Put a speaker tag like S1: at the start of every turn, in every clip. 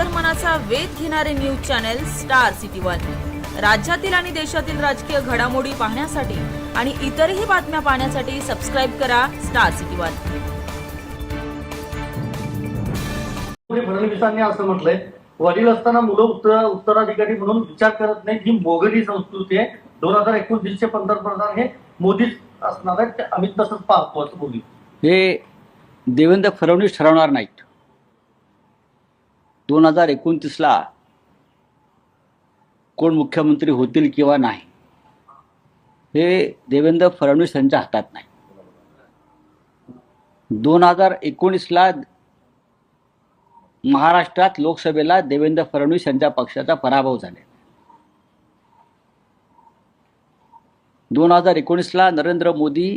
S1: अंतर्मनाचा वेध घेणारे news channel Star City one. राज्यातील आणि देशातील राजकीय घडामोडी पाहण्यासाठी आणि इतरही बातम्या पाहण्यासाठी सबस्क्राईब करा स्टार सिटी वन.
S2: मुख्यमंत्री फडणवीसांनी असं म्हटलंय वडील असताना मुलं उत्तर उत्तराधिकारी म्हणून विचार करत नाही ही मोगली संस्कृती आहे. दोन हजार एकोणतीसचे पंतप्रधान हे मोदीच असणार आहेत. ते आम्ही तसंच पाहतो असं बोलली.
S3: हे देवेंद्र फडणवीस ठरवणार नाहीत. दोन हजार एकोणतीसला कोण मुख्यमंत्री होतील किंवा नाही हे देवेंद्र फडणवीस यांच्या हातात नाही. दोन हजार एकोणीसला महाराष्ट्रात लोकसभेला देवेंद्र फडणवीस यांच्या पक्षाचा पराभव झाले दोन हजार एकोणीसला नरेंद्र मोदी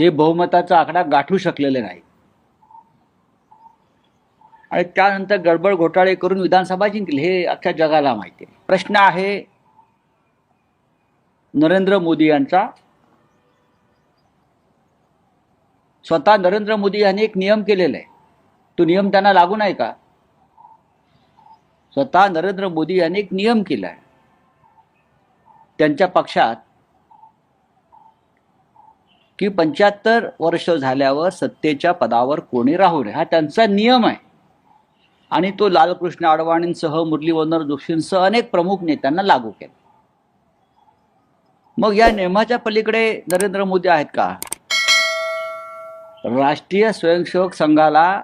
S3: हे बहुमताचा आकडा गाठू शकलेले नाही आणि त्यानंतर गडबड घोटाळे करून विधानसभा जिंकली. हे अख्ख्या जगाला माहिती आहे. प्रश्न आहे नरेंद्र मोदी यांचा. स्वतः नरेंद्र मोदी यांनी एक नियम केलेला आहे. तो नियम त्यांना लागू नाही का? स्वतः नरेंद्र मोदी यांनी एक नियम केला आहे त्यांच्या पक्षात की पंच्याहत्तर वर्ष झाल्यावर सत्तेच्या पदावर कोणी राहू नये. हा त्यांचा नियम आहे. आणि तो लालकृष्ण अडवाणींसह मुरलीधर जोशींसह अनेक प्रमुख नेत्यांना लागू केला. मग या नियमाच्या पलीकडे नरेंद्र मोदी आहेत का? राष्ट्रीय स्वयंसेवक संघाला